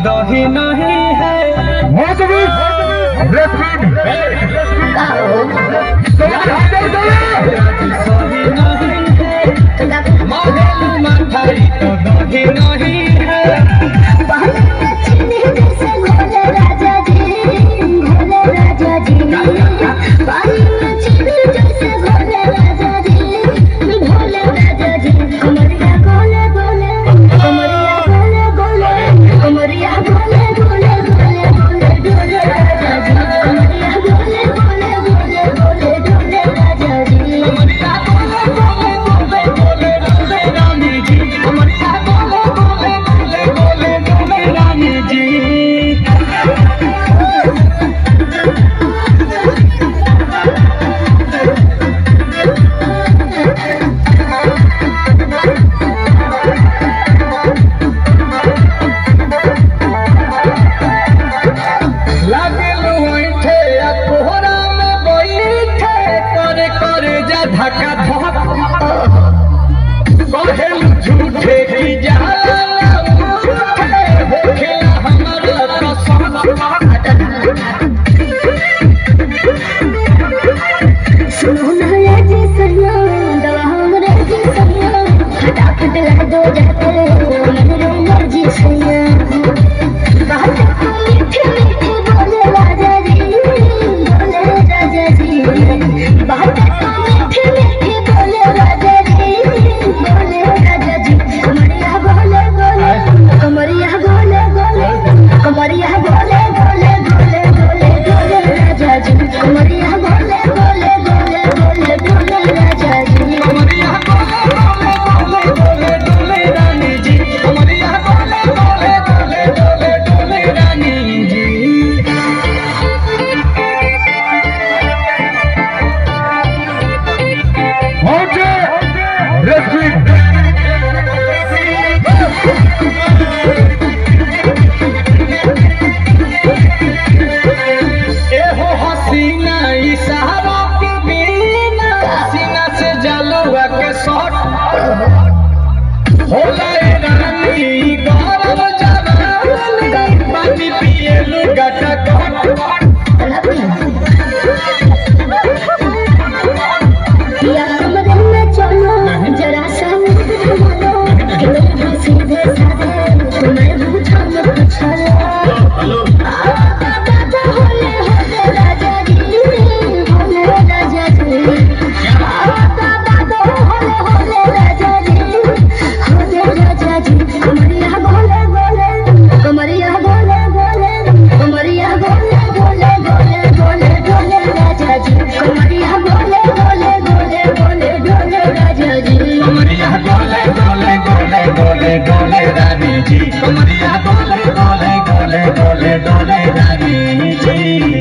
खुदा ही नहीं है नहीं Bye. কমরিয়া বলে বলে বলে বলে বলে রানী জি